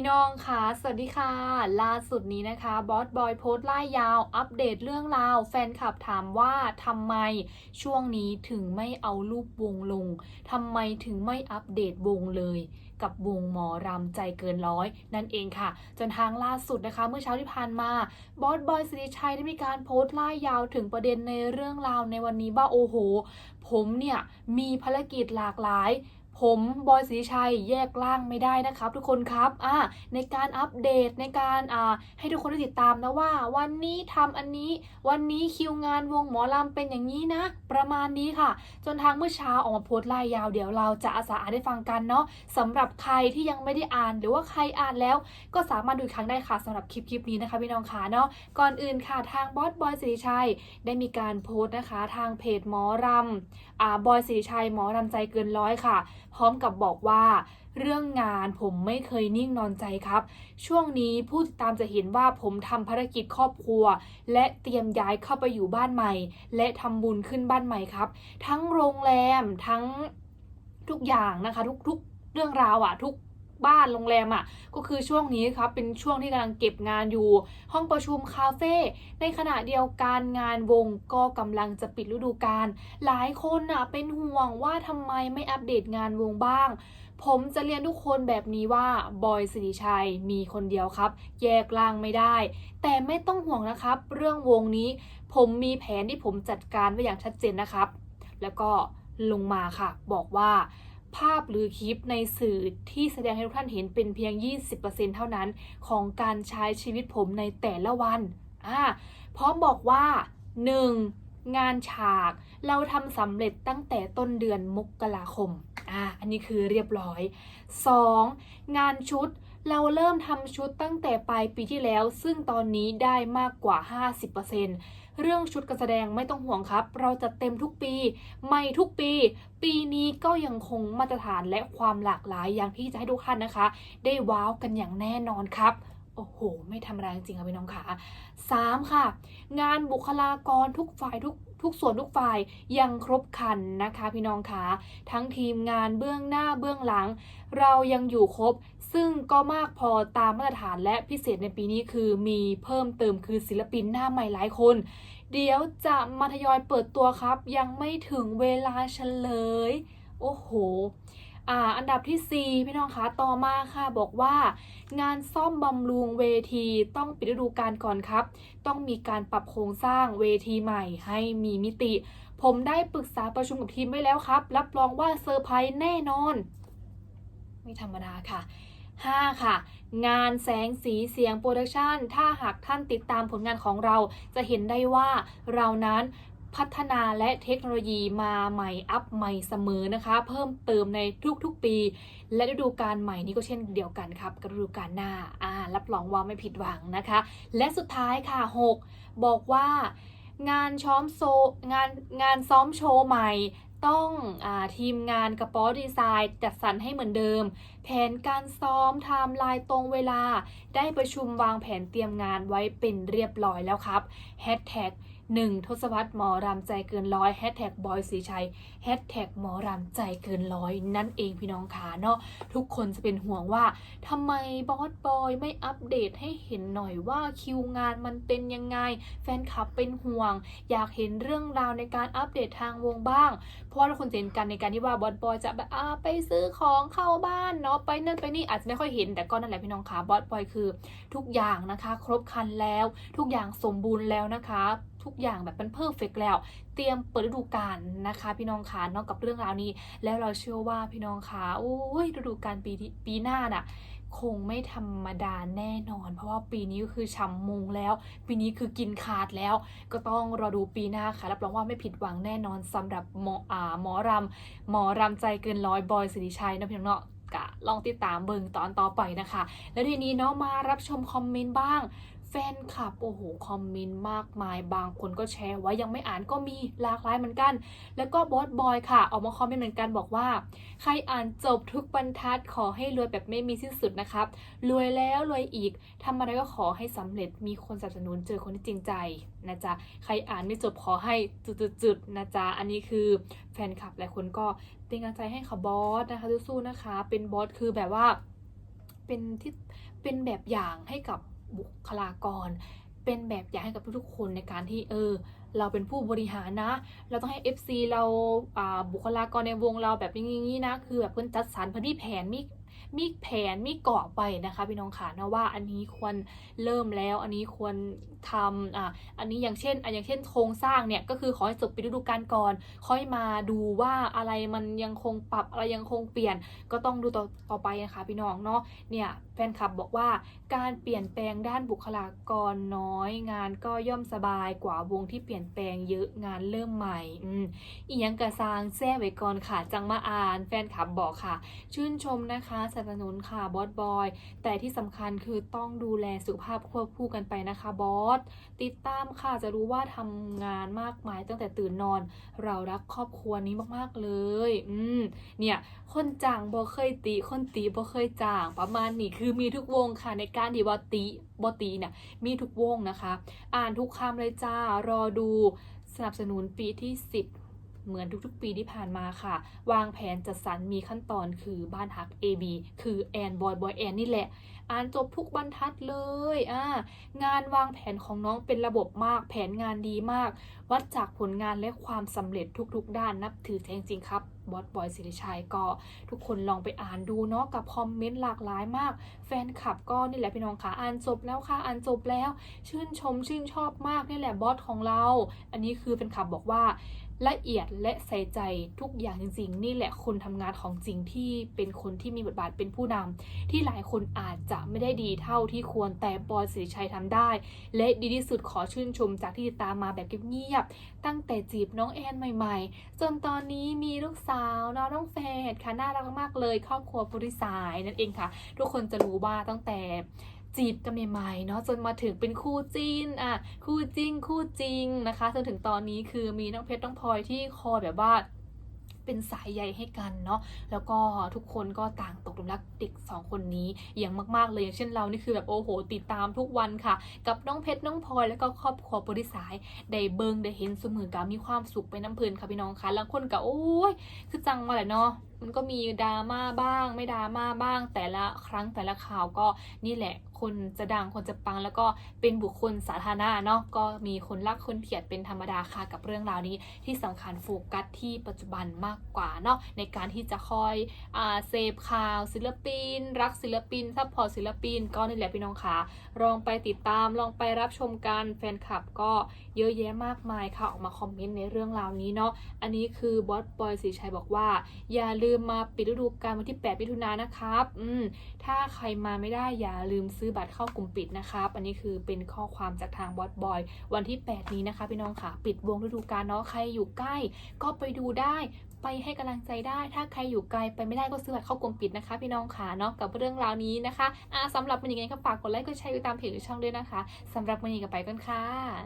พี่น้องคะสวัสดีค่ะ ล่าสุดนี้นะคะ บอสบอยโพสต์ไล่ยาว อัปเดตเรื่องราว แฟนคลับถามว่าทำไมช่วงนี้ถึงไม่เอารูปวงลงทำไมถึงไม่อัปเดตวงเลย กับวงหมอรำใจเกินร้อย นั่นเองค่ะ จนทางล่าสุดนะคะ เมื่อเช้าที่ผ่านมา บอสบอยสิริชัยได้มีการโพสต์ไล่ยาวถึงประเด็นในเรื่องราวในวันนี้ว่าโอ้โห ผมเนี่ยมีภารกิจหลากหลาย ผมบอยศรีชัยแยกล่างไม่ได้นะครับทุกคนครับอ่าในการอัปเดตในการอ่าให้ทุกคนได้ติดตามนะว่า วันนี้ทำอันนี้ วันนี้คิวงานวงหมอลำเป็นอย่างนี้นะ ประมาณนี้ค่ะ จนทางเมื่อเช้าออกมาโพสต์ไล่ยาวเดี๋ยวเราจะอาสาอ่านได้ฟังกันเนาะสำหรับใครที่ยังไม่ได้อ่านหรือว่าใครอ่านแล้ว ก็สามารถดูครั้งได้ค่ะสำหรับคลิปคลิปนี้นะคะพี่น้องขาเนาะก่อนอื่นค่ะทางบอสบอยศรีชัยได้มีการโพสต์นะคะ ทางเพจหมอรำอ่าบอยศรีชัยหมอรำใจเกินร้อยค่ะ พร้อมกับบอกว่า เรื่องงานผมไม่เคยนิ่งนอนใจครับ ช่วงนี้ผู้ติดตามจะเห็นว่าผมทำภารกิจครอบครัว และเตรียมย้ายเข้าไปอยู่บ้านใหม่ และทำบุญขึ้นบ้านใหม่ครับ ทั้งโรงแรมทั้งทุกอย่างนะคะ ทุกๆเรื่องราวอะทุก บ้านโรงแรมอะก็คือช่วงนี้ครับเป็นช่วงที่กำลังเก็บงานอยู่ ห้องประชุมคาเฟ่ในขณะเดียวกันงานวงก็กำลังจะปิดฤดูกาลหลายคนน่ะเป็นห่วงว่าทำไมไม่อัปเดตงานวงบ้าง ผมจะเรียนทุกคนแบบนี้ว่าบอยสิริชัยมีคนเดียวครับ แยกล่างไม่ได้ แต่ไม่ต้องห่วงนะครับ เรื่องวงนี้ ผมมีแผนที่ผมจัดการไว้อย่างชัดเจนนะครับ แล้วก็ลงมาค่ะ บอกว่า ภาพหรือคลิปในสื่อที่แสดงให้ทุกท่านเห็นเป็นเพียง 20%เท่านั้นของการใช้ชีวิตผมในแต่ละวันอ่าพร้อมบอกว่า 1. งานฉากเราทำสำเร็จตั้งแต่ต้นเดือนมกราคมอ่าอันนี้คือเรียบร้อย 2. งานชุด เราเริ่มทำชุดตั้งแต่ปลายปีที่แล้ว ซึ่งตอนนี้ได้มากกว่า 50%เรื่องชุดการแสดงไม่ต้องห่วงครับ เราจะเต็มทุกปีใหม่ทุกปี ปีนี้ก็ยังคงมาตรฐานและความหลากหลายอย่างที่จะให้ทุกท่านนะคะ ได้ว้าวกันอย่างแน่นอนครับโอ้โห ไม่ธรรมดาจริงค่ะพี่น้องค่ะ 3. ค่ะ งานบุคลากรทุกฝ่ายทุก ทุกส่วนทุกฝ่ายยังครบคันนะคะ พี่น้องคะทั้งทีมงานเบื้องหน้าเบื้องหลัง เรายังอยู่ครบ ซึ่งก็มากพอตามมาตรฐานและพิเศษในปีนี้คือมีเพิ่มเติมคือศิลปินหน้าใหม่หลายคน เดี๋ยวจะมาทยอยเปิดตัวครับ ยังไม่ถึงเวลาเฉลย โอ้โห อ่าอันดับที่ 4 พี่น้องคะต่อมาค่ะบอกว่า งานซ่อมบำรุงเวทีต้องปิดฤดูกาลก่อนครับ ต้องมีการปรับโครงสร้างเวทีใหม่ให้มีมิติ ผมได้ปรึกษาประชุมกับทีมไว้แล้วครับ รับรองว่าเซอร์ไพรส์แน่นอน ไม่ธรรมดาค่ะ 5 ค่ะ งานแสงสีเสียงโปรดักชันถ้าหากท่านติดตามผลงานของเราจะเห็นได้ว่าเรานั้น พัฒนาและเทคโนโลยีมาใหม่อัพใหม่เสมอนะคะ เพิ่มเติมในทุกๆปี และฤดูกาลใหม่นี้ก็เช่นเดียวกันครับกับฤดูกาลหน้าอ่ารับรองว่าไม่ผิดหวังนะคะ และสุดท้ายค่ะ 6 บอกว่างานช้อมโซงานงานซ้อมโชว์ใหม่ต้องอทีมงานกระป๋อดีไซน์ จัดสรรให้เหมือนเดิม แผนการซ้อมไทม์ไลน์ตรงเวลา ได้ประชุมวางแผนเตรียมงานไว้เป็นเรียบร้อยแล้วครับแฮชแท็ก หนึ่งทศวรรษหมอรำใจเกินร้อยแฮชแท็กบอยสีชัยแฮชแท็กหมอรำใจเกินร้อยนั่นเองพี่น้องขาเนาะทุกคนจะเป็นห่วงว่าทำไมบอสบอยไม่อัปเดตให้เห็นหน่อยว่าคิวงานมันเป็นยังไง แฟนคลับเป็นห่วง อยากเห็นเรื่องราวในการอัปเดตทางวงบ้าง เพราะว่าทุกคนเห็นกันในการที่ว่าบอสบอยจะแบบไปซื้อของเข้าบ้านเนาะไปนั่นไปนี่อาจจะไม่ค่อยเห็นแต่ก็นั่นแหละพี่น้องขาบอสบอยคือ ทุกอย่างนะคะ ครบครันแล้ว ทุกอย่างสมบูรณ์แล้วนะคะ ทุกอย่างแบบเป็นเพอร์เฟกแล้ว เตรียมเปิดฤดูกาลนะคะ พี่น้องคะนอกกับเรื่องราวนี้ แล้วเราเชื่อว่าพี่น้องคะโอ้ยฤดูกาลปีปีหน้าน่ะคงไม่ธรรมดาแน่นอน เพราะว่าปีนี้ก็คือฉ่ำมงแล้ว ปีนี้คือกินขาดแล้ว ก็ต้องรอดูปีหน้าค่ะ รับรองว่าไม่ผิดหวังแน่นอนสำหรับหมออ่าหมอรำหมอรำใจเกินร้อยบอยสิริชัยนะพี่น้องเนาะกะลองติดตามเบิ่งตอนต่อไปนะคะ แล้วทีนี้เนาะมารับชมคอมเมนต์บ้าง แฟนคลับโอ้โหคอมเมนต์มากมาย บางคนก็แชร์ไว้ยังไม่อ่านก็มีหลากหลายเหมือนกัน แล้วก็บอสบอยค่ะ ออกมาคอมเมนต์เหมือนกันบอกว่า ใครอ่านจบทุกบรรทัดขอให้รวยแบบไม่มีสิ้นสุดนะครับ รวยแล้วรวยอีกทำอะไรก็ขอให้สำเร็จมีคนสนับสนุนเจอคนที่จริงใจนะจ๊ะใครอ่านไม่จบขอให้จุดๆๆนะจ๊ะอันนี้คือแฟนคลับหลายคนก็เป็นกำลังใจให้ค่ะบอสนะคะสู้ๆนะคะ เป็นบอสคือแบบว่าเป็นที่เป็นแบบอย่างให้กับ บุคลากร เป็นแบบอย่างให้กับทุกๆคนในการที่เออ เราเป็นผู้บริหารนะ เราต้องให้ FC เราอ่าบุคลากรในวงเราแบบนี้ๆนะ คือแบบเพิ่นจัดสรรพื้นที่แผนมี มีแผนมีเกาะไปนะคะพี่น้องค่ะนะว่าอันนี้ควรเริ่มแล้วอันนี้ควรทำอะอันนี้อย่างเช่นอะอย่างเช่นโครงสร้างเนี่ยก็คือขอให้จบปีฤดูกาลก่อน ค่อยมาดูว่าอะไรมันยังคงปรับอะไรยังคงเปลี่ยนก็ต้องดูต่อต่อไปนะคะพี่น้องเนาะเนี่ยแฟนคลับบอกว่าการเปลี่ยนแปลงด้านบุคลากรน้อยงานก็ย่อมสบายกว่าวงที่เปลี่ยนแปลงเยอะงานเริ่มใหม่อืมอียังกระซางแซ่ไว้ก่อนค่ะ จังมาอ่าน แฟนคลับบอกค่ะ ชื่นชมนะคะสนับสนุนค่ะบอสบอย แต่ที่สำคัญคือต้องดูแลสุขภาพควบคู่กันไปนะคะบอสติดตามค่ะจะรู้ว่าทำงานมากมายตั้งแต่ตื่นนอน เรารักครอบครัวนี้มากๆเลย อืมเนี่ยคนจ้างบ่เคยติคนตีบ่เคยจ้างประมาณนี้คือมีทุกวงค่ะในการที่ว่าติบ่ตีเนี่ยมีทุกวงนะคะ อ่านทุกคำเลยจ้ารอดูสนับสนุนปีที่ 10 เหมือนทุกๆ ปีที่ผ่านมาค่ะ วางแผนจัดสรรมีขั้นตอนคือบ้านฮัก AB คือแอนบอยบอยแอนนี่แหละ อ่านจบทุกบรรทัดเลยอ่างานวางแผนของน้องเป็นระบบมาก แผนงานดีมาก วัดจากผลงานและความสำเร็จทุกๆ ด้านนับถือแท้จริงครับบอสบอยสิริชัยก็ทุกคนลองไปอ่านดูเนาะกับคอมเมนต์หลากหลายมาก แฟนคลับก็นี่แหละพี่น้องค่ะอ่านจบแล้วค่ะอ่านจบแล้ว ชื่นชมชื่นชอบมากนี่แหละบอสของเรา อันนี้คือเป็นขับบอกว่า ละเอียดและใส่ใจทุกอย่างจริง ๆ นี่แหละคนทำงานของจริงที่เป็นคนที่มีบทบาทเป็นผู้นำที่หลายคนอาจจะไม่ได้ดีเท่าที่ควรแต่บอยสิริชัยทำได้ และดีที่สุดขอชื่นชมจากที่ติดตามมาแบบเงียบๆตั้งแต่จีบน้องแอนใหม่ๆ จนตอนนี้มีลูกสาวน้องน้องแฟดค่ะน่ารักมากเลยครอบครัวผู้ริสายนั่นเองค่ะ ทุกคนจะรู้ว่าตั้งแต่ จีบกันใหม่ๆเนาะจนมาถึงเป็นคู่จิ้นอะคู่จริงคู่จริงนะคะจนถึงตอนนี้คือมีน้องเพชรน้องพลอยที่คอยแบบว่าเป็นสายใยให้กันเนาะ แล้วก็ทุกคนก็ต่างตกหลุมรักเด็กสองคนนี้อย่างมากๆเลยอย่างเช่นเรานี่คือแบบโอ้โห ติดตามทุกวันค่ะ กับน้องเพชรน้องพลอยแล้วก็ครอบครัวบริสายได้เบิงได้เห็นเสมอกับมีความสุขไปน้ำเพลินค่ะพี่น้องคะแล้วคนก็โอ้ยคือจังมาแหละเนาะ มันก็มีดราม่าบ้าง ไม่ดราม่าบ้าง แต่ละครั้งแต่ละข่าวก็นี่แหละ คนจะดังคนจะปังแล้วก็เป็นบุคคลสาธารณะเนาะก็มีคนรักคนเกลียดเป็นธรรมดาค่ะกับเรื่องราวนี้ ที่สำคัญโฟกัสที่ปัจจุบันมากกว่าเนาะในการที่จะคอยอ่าเสพข่าวศิลปิน รักศิลปินซัพพอร์ตศิลปิน ก็นี่แหละพี่น้องค่ะลองไปติดตามลองไปรับชมกันแฟนคลับก็เยอะแยะมากมายค่ะออกมาคอมเมนต์ในเรื่องราวนี้เนาะอันนี้คือบอสบอยสีชัยบอกว่าอย่าลืมืมมาปิดฤดูกาลวันที่ 8 มิถุนายนนะครับ อืม ถ้าใครมาไม่ได้อย่าลืมซื้อบัตรเข้ากลุ่มปิดนะครับ อันนี้คือเป็นข้อความจากทางบอสบอย วันที่ 8 นี้นะคะพี่น้องค่ะ ปิดวงฤดูกาลเนาะ ใครอยู่ใกล้ ก็ไปดูได้ ไปให้กำลังใจได้ ถ้าใครอยู่ไกลไปไม่ได้ก็ซื้อบัตรเข้ากลุ่มปิดนะคะ พี่น้องค่ะเนาะ กับเรื่องราวนี้นะคะอ่าสำหรับวันนี้ก็ฝากกดไลค์ กดแชร์ติดตามเพจหรือช่องด้วยนะคะสำหรับวันนี้ก็ไปกันค่ะ